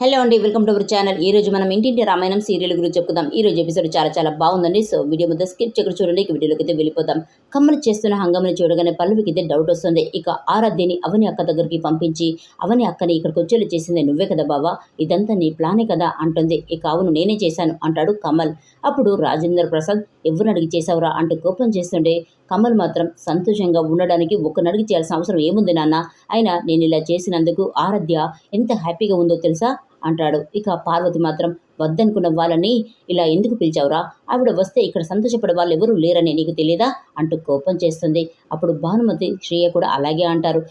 Hello అండి welcome to our channel. ఈ రోజు మనం ఇంటింటి రామాయణం సీరియల్ గురించి చెప్పుకుందాం. ఈ రోజు ఎపిసోడ్ చాలా చాలా బాగుందండి. సో వీడియో మొత్తం స్కిప్ చేయకుండా చూడండి. ఇక వీడియోలోకి అయితే వెళ్ళిపోదాం. కమ్మలు చేస్తున్న హంగమని చూడగానే పల్లవికి అయితే డౌట్ వస్తుంది. ఇక ఆరాధ్యని అవని అక్క దగ్గరికి పంపించి అవని అక్కని ఇక్కడికి వచ్చేలా చేసింది నువ్వే కదా బావా? ఇదంతా నీ ప్లానే కదా? అంటుంది. ఇక అవును నేనే చేశాను అంటాడు కమల్. అప్పుడు రాజేంద్ర ప్రసాద్ ఎవరిని అడిగి చేశావురా? అంటూ కోపం చేస్తుండే కమల్ మాత్రం సంతోషంగా ఉండడానికి ఒకరిని అడిగి చేయాల్సిన అవసరం ఏముంది నాన్న? అయినా నేను ఇలా చేసినందుకు ఆరాధ్య ఎంత హ్యాపీగా ఉందో తెలుసా? అంటాడు. ఇక పార్వతి మాత్రం వద్దనుకున్న వాళ్ళని ఇలా ఎందుకు పిలిచావురా? ఆవిడ వస్తే ఇక్కడ సంతోషపడే వాళ్ళు ఎవరూ లేరని నీకు తెలియదా అంటూ కోపం చేస్తుంది. అప్పుడు భానుమతి శ్రేయ కూడా అలాగే అంటారు.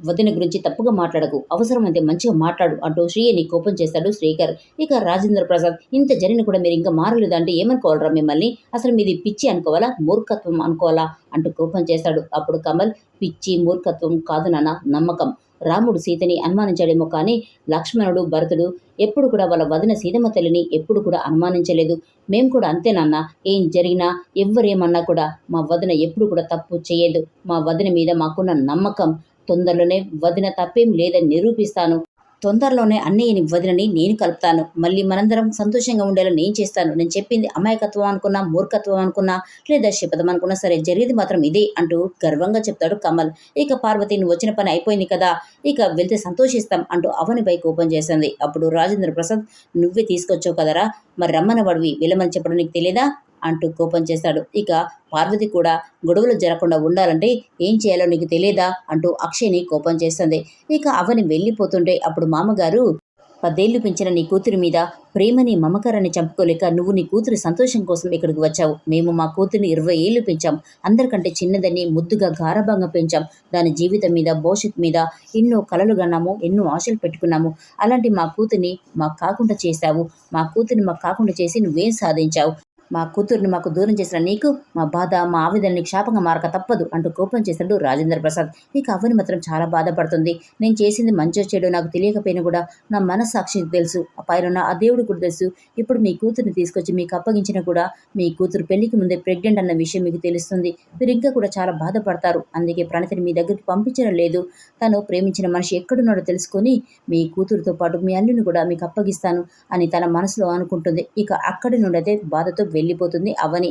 వదిన గురించి తప్పుగా మాట్లాడకు. అవసరమైతే మంచిగా మాట్లాడు అంటూ శ్రీయని కోపం చేస్తాడు శ్రీకర్. ఇక రాజేంద్ర ప్రసాద్ ఇంత జరిగిన కూడా మీరు ఇంకా మారలేదు అంటే ఏమనుకోవాలరా మిమ్మల్ని? అసలు మీది పిచ్చి అనుకోవాలా? మూర్ఖత్వం అనుకోవాలా? అంటూ కోపం చేస్తాడు. అప్పుడు కమల్ పిచ్చి మూర్ఖత్వం కాదు నాన్న నమ్మకం. రాముడు సీతని అనుమానించాడేమో కానీ లక్ష్మణుడు భరతుడు ఎప్పుడు కూడా వాళ్ళ వదిన సీతమ్మ తల్లిని ఎప్పుడు కూడా అనుమానించలేదు. మేము కూడా అంతేనాన్న ఏం జరిగినా ఎవరేమన్నా కూడా మా వదిన ఎప్పుడు కూడా తప్పు చేయదు. మా వదిన మీద మాకున్న నమ్మకం తొందరలోనే వదిన తప్పేం లేదని నిరూపిస్తాను. తొందరలోనే అన్నయ్యని వదినని నేను కలుపుతాను. మళ్ళీ మనందరం సంతోషంగా ఉండేలా నేను చేస్తాను. నేను చెప్పింది అమాయకత్వం అనుకున్నా మూర్ఖత్వం అనుకున్నా లేదా శపథం అనుకున్నా సరే జరిగేది మాత్రం ఇదే అంటూ గర్వంగా చెప్తాడు కమల్. ఇక పార్వతి నువ్వు వచ్చిన పని అయిపోయింది కదా ఇక వెళ్తే సంతోషిస్తాం అంటూ అవనిపై కోపం చేసింది. అప్పుడు రాజేంద్ర ప్రసాద్ నువ్వే తీసుకొచ్చావు కదరా మరి రమ్మన వడివి వెళ్ళమని చెప్పడం నీకు తెలియదా అంటూ కోపం చేస్తాడు ఇక పార్వతి కూడా గొడవలు జరగకుండా ఉండాలంటే ఏం చేయాలో నీకు తెలియదా? అంటూ అక్షయ్ని కోపం చేస్తుంది. ఇక అవని వెళ్ళిపోతుంటే అప్పుడు మామగారు పదేళ్ళు పెంచిన నీ కూతురి మీద ప్రేమని మమకారాన్ని చంపుకోలేక నువ్వు నీ కూతురి సంతోషం కోసం ఇక్కడికి వచ్చావు. మేము మా కూతురిని ఇరవై ఏళ్ళు పెంచాం. అందరికంటే చిన్నదని ముద్దుగా గారభంగా పెంచాం. దాని జీవితం మీద భవిష్యత్ మీద ఎన్నో కలలు కన్నాము ఎన్నో ఆశలు పెట్టుకున్నాము. అలాంటి మా కూతుర్ని మాకు కాకుండా చేశావు. మా కూతుర్ని మాకు కాకుండా చేసి నువ్వేం సాధించావు? మా కూతుర్ని మాకు దూరం చేసిన నీకు మా బాధ మా ఆవేదనని శాపంగా మారక తప్పదు అంటూ కోపం చేశాడు రాజేంద్ర ప్రసాద్. ఇక అవని మాత్రం చాలా బాధపడుతుంది. నేను చేసింది మంచి చెడు నాకు తెలియకపోయినా కూడా నా మనస్సాక్షికి తెలుసు. ఆ పైన ఆ దేవుడు కూడా తెలుసు. ఇప్పుడు మీ కూతుర్ని తీసుకొచ్చి మీకు అప్పగించినా కూడా మీ కూతురు పెళ్ళికి ముందే ప్రెగ్నెంట్ అన్న విషయం మీకు తెలుస్తుంది. మీరు ఇంకా కూడా చాలా బాధపడతారు. అందుకే ప్రణతిని మీ దగ్గరికి పంపించడం లేదు. తను ప్రేమించిన మనిషి ఎక్కడున్నాడో తెలుసుకొని మీ కూతురుతో పాటు మీ అల్లుని కూడా మీకు అప్పగిస్తాను అని తన మనసులో అనుకుంటుంది. ఇక అక్కడి నుండి అయితే బాధతో వెళ్ళిపోతుంది. అవని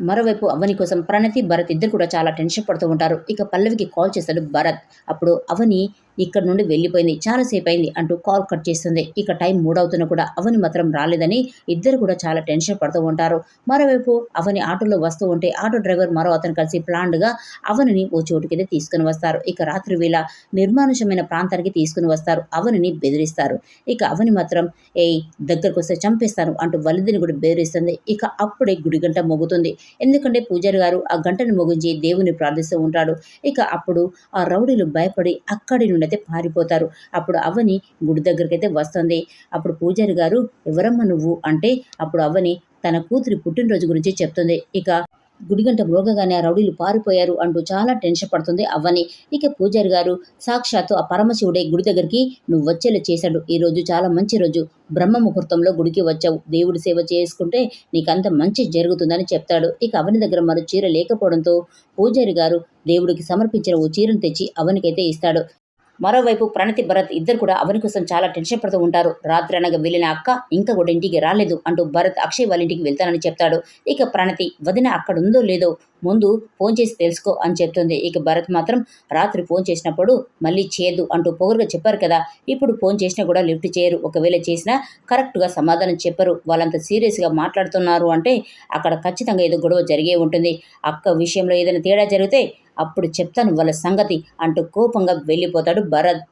మరోవైపు అవని కోసం ప్రణతి భరత్ ఇద్దరు కూడా చాలా టెన్షన్ పడుతూ ఉంటారు. ఇక పల్లవికి కాల్ చేస్తాడు భరత్. అప్పుడు అవని ఇక్కడ నుండి వెళ్ళిపోయింది. చాలాసేపు అయింది అంటూ కాల్ కట్ చేస్తుంది. ఇక టైం మూడవుతున్నా కూడా అవని మాత్రం రాలేదని ఇద్దరు కూడా చాలా టెన్షన్ పడుతూ ఉంటారు. మరోవైపు అవని ఆటోలో వస్తూ ఉంటే ఆటో డ్రైవర్ మరో అతను కలిసి ప్లాన్డ్గా అవనిని ఓ చోటుకైతే తీసుకుని వస్తారు. ఇక రాత్రి వేళ నిర్మానుషమైన ప్రాంతానికి తీసుకుని వస్తారు. అవనిని బెదిరిస్తారు. ఇక అవని మాత్రం ఏ దగ్గరకు వస్తే చంపేస్తాను అంటూ వలిదిని కూడా బెదిరిస్తుంది. ఇక అప్పుడే గుడి గంట మోగుతుంది. ఎందుకంటే పూజారి గారు ఆ గంటను ముగించి దేవుని ప్రార్థిస్తూ ఉంటాడు. ఇక అప్పుడు ఆ రౌడీలు భయపడి అక్కడి నుండి అయితే పారిపోతారు. అప్పుడు అవని గుడి దగ్గరికి అయితే వస్తుంది. అప్పుడు పూజారి గారు ఎవరమ్మ నువ్వు? అంటే అప్పుడు అవని తన కూతురి పుట్టినరోజు గురించి చెప్తుంది. ఇక గుడిగంట మ్రోగగానే ఆ రౌడీలు పారిపోయారు అంటూ చాలా టెన్షన్ పడుతుంది అవ్వని. ఇక పూజారి గారు సాక్షాత్తు ఆ పరమశివుడే గుడి దగ్గరికి నువ్వు వచ్చేలా చేశాడు. ఈ రోజు చాలా మంచి రోజు. బ్రహ్మ ముహూర్తంలో గుడికి వచ్చావు. దేవుడి సేవ చేసుకుంటే నీకంత మంచి జరుగుతుందని చెప్తాడు. ఇక అవని దగ్గర మరో చీర లేకపోవడంతో పూజారి గారు దేవుడికి సమర్పించిన ఓ చీరను తెచ్చి అవనికైతే ఇస్తాడు. మరోవైపు ప్రణతి భరత్ ఇద్దరు కూడా అవని కోసం చాలా టెన్షన్ పడుతూ ఉంటారు. రాత్రి అనగా వెళ్ళిన అక్క ఇంకా కూడా ఇంటికి రాలేదు అంటూ భరత్ అక్షయ్ వాళ్ళ ఇంటికి వెళ్తానని చెప్తాడు. ఇక ప్రణతి వదిన అక్కడ ఉందో లేదో ముందు ఫోన్ చేసి తెలుసుకో అని చెప్తుంది. ఇక భరత్ మాత్రం రాత్రి ఫోన్ చేసినప్పుడు మళ్ళీ చేయదు అంటూ పొగరుగా చెప్పారు కదా ఇప్పుడు ఫోన్ చేసినా కూడా లిఫ్ట్ చేయరు. ఒకవేళ చేసినా కరెక్ట్గా సమాధానం చెప్పరు. వాళ్ళంత సీరియస్గా మాట్లాడుతున్నారు అంటే అక్కడ ఖచ్చితంగా ఏదో గొడవ జరిగే ఉంటుంది. అక్క విషయంలో ఏదైనా తేడా జరిగితే అప్పుడు చెప్తాను వాళ్ళ సంగతి అంటూ కోపంగా వెళ్ళిపోతాడు భరత్.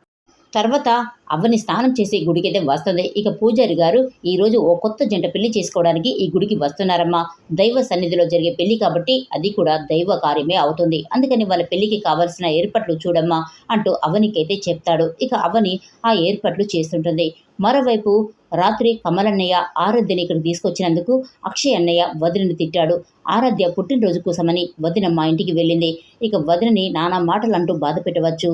తర్వాత అవ్వని స్నానం చేసి గుడికైతే వస్తుంది. ఇక పూజారి గారు ఈరోజు ఓ కొత్త జంట పెళ్ళి చేసుకోవడానికి ఈ గుడికి వస్తున్నారమ్మా. దైవ సన్నిధిలో జరిగే పెళ్ళి కాబట్టి అది కూడా దైవ కార్యమే అవుతుంది. అందుకని వాళ్ళ పెళ్ళికి కావాల్సిన ఏర్పాట్లు చూడమ్మా అంటూ అవనికైతే చెప్తాడు. ఇక అవని ఆ ఏర్పాట్లు చేస్తుంటుంది. మరోవైపు రాత్రి కమలన్నయ్య ఆరాధ్యని ఇక్కడ తీసుకొచ్చినందుకు అక్షయ్ అన్నయ్య వదినని తిట్టాడు. ఆరాధ్య పుట్టినరోజు కోసమని వదిన మా ఇంటికి వెళ్ళింది. ఇక వదినని నానా మాటలు అంటూ బాధ పెట్టవచ్చు.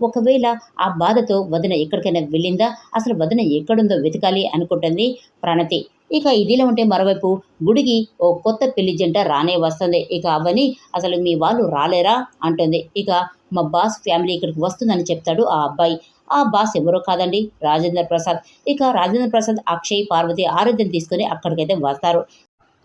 ఒకవేళ ఆ బాధతో వదిన ఎక్కడికైనా వెళ్ళిందా? అసలు వదిన ఎక్కడుందో వెతకాలి అనుకుంటుంది ప్రణతి. ఇక ఇదిలా ఉంటే మరోవైపు గుడికి ఓ కొత్త పెళ్ళి జంట రానే వస్తుంది. ఇక అవని అసలు మీ వాళ్ళు రాలేరా? అంటుంది. ఇక మా బాస్ ఫ్యామిలీ ఇక్కడికి వస్తుందని చెప్తాడు ఆ అబ్బాయి. ఆ బాస్ ఎవరో కాదండి రాజేంద్ర ప్రసాద్. ఇక రాజేంద్ర ప్రసాద్ అక్షయ్ పార్వతి ఆరోగ్యం తీసుకొని అక్కడికైతే వస్తారు.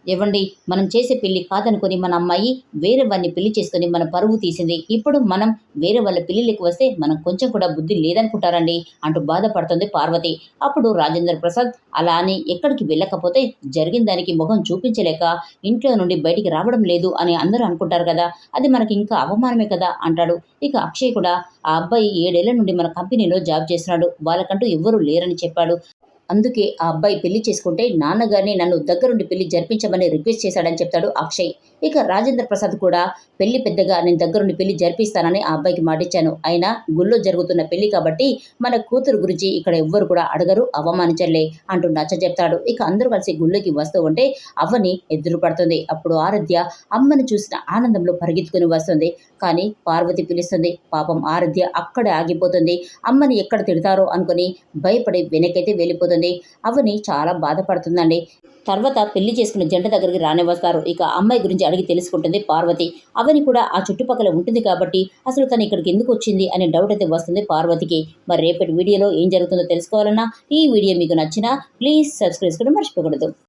ఇవ్వండి మనం చేసే పెళ్ళి కాదనుకొని మన అమ్మాయి వేరే వాడిని పెళ్ళి చేసుకుని మన పరువు తీసింది. ఇప్పుడు మనం వేరే వాళ్ళ పెళ్ళిళ్ళకి వస్తే మనం కొంచెం కూడా బుద్ధి లేదనుకుంటారండి అంటూ బాధపడుతుంది పార్వతి. అప్పుడు రాజేంద్ర ప్రసాద్ అలా అని ఎక్కడికి వెళ్ళకపోతే జరిగిన దానికి ముఖం చూపించలేక ఇంట్లో నుండి బయటికి రావడం లేదు అని అందరూ అనుకుంటారు కదా అది మనకి ఇంకా అవమానమే కదా అంటాడు. ఇక అక్షయ్ కూడా ఆ అబ్బాయి ఏడేళ్ళ నుండి మన కంపెనీలో జాబ్ చేస్తున్నాడు వాళ్ళకంటూ ఎవ్వరూ లేరని చెప్పాడు. అందుకే ఆ అబ్బాయి పెళ్ళి చేసుకుంటే నాన్నగారిని నన్ను దగ్గరుండి పెళ్ళి జరిపించమని రిక్వెస్ట్ చేశాడని చెప్తాడు అక్షయ్. ఇక రాజేంద్ర ప్రసాద్ కూడా పెళ్ళి పెద్దగా నేను దగ్గరుండి పెళ్ళి జరిపిస్తానని ఆ అబ్బాయికి మాటిచ్చాను. అయినా గుళ్ళో జరుగుతున్న పెళ్ళి కాబట్టి మన కూతురు గురించి ఇక్కడ ఎవ్వరు కూడా అడగరు అవమానించలే అంటూ నచ్చ చెప్తాడు. ఇక అందరూ కలిసి గుళ్ళోకి వస్తూ ఉంటే అవ్వని ఎదురు పడుతుంది. అప్పుడు ఆరాధ్య అమ్మని చూసిన ఆనందంలో పరిగెత్తుకుని వస్తుంది. కానీ పార్వతి పిలుస్తుంది పాపం ఆరాధ్య అక్కడే ఆగిపోతుంది. అమ్మని ఎక్కడ తిడతారో అనుకుని భయపడి వెనకైతే వెళ్ళిపోతుంది. అవని చాలా బాధపడుతుందండి. తర్వాత పెళ్ళి చేసుకున్న జంట దగ్గరికి రానివ్వస్తారు. ఇక అమ్మాయి గురించి అడిగి తెలుసుకుంటుంది పార్వతి. అవని కూడా ఆ చుట్టుపక్కల ఉంటుంది కాబట్టి అసలు తను ఇక్కడికి ఎందుకు వచ్చింది అనే డౌట్ అయితే వస్తుంది పార్వతికి. మరి రేపటి వీడియోలో ఏం జరుగుతుందో తెలుసుకోవాలన్నా ఈ వీడియో మీకు నచ్చినా ప్లీజ్ సబ్స్క్రైబ్ చేసుకోవడం మర్చిపోకూడదు.